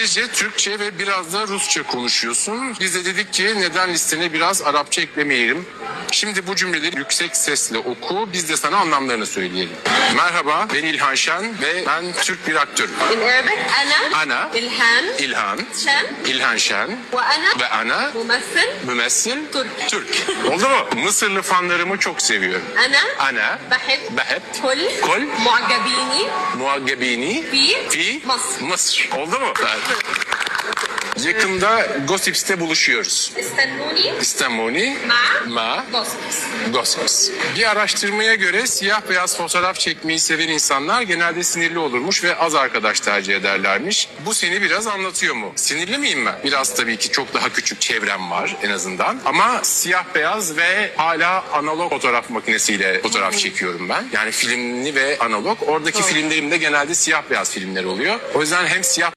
İngilizce, Türkçe ve biraz da Rusça konuşuyorsun. Biz de dedik ki neden listene biraz Arapça eklemeyelim. Şimdi bu cümleleri yüksek sesle oku, biz de sana anlamlarını söyleyelim. Merhaba, ben İlhan Şen ve ben Türk bir aktörüm. In Arabic, ana, ana, İlhan, İlhan, Şen, İlhan Şen ve ana, ve ana, mümessil, mümessil, Türk. Türk. Oldu mu? Mısırlı fanlarımı çok seviyorum. Ana, ana, behep, behep, kol, kol, muagabini, muagabini, fi, fi, Mısır. Mısır. Oldu mu? Yakında Gossips'te buluşuyoruz. İstanbul'i. İstanbul'i. Ma. Ma. Gossips. Gossips. Bir araştırmaya göre siyah beyaz fotoğraf çekmeyi seven insanlar genelde sinirli olurmuş ve az arkadaş tercih ederlermiş. Bu seni biraz anlatıyor mu? Sinirli miyim ben? Biraz tabii ki çok daha küçük çevrem var en azından. Ama siyah beyaz ve hala analog fotoğraf makinesiyle fotoğraf hmm. çekiyorum ben. Yani filmli ve analog. Oradaki filmlerim de genelde siyah beyaz filmler oluyor. O yüzden hem siyah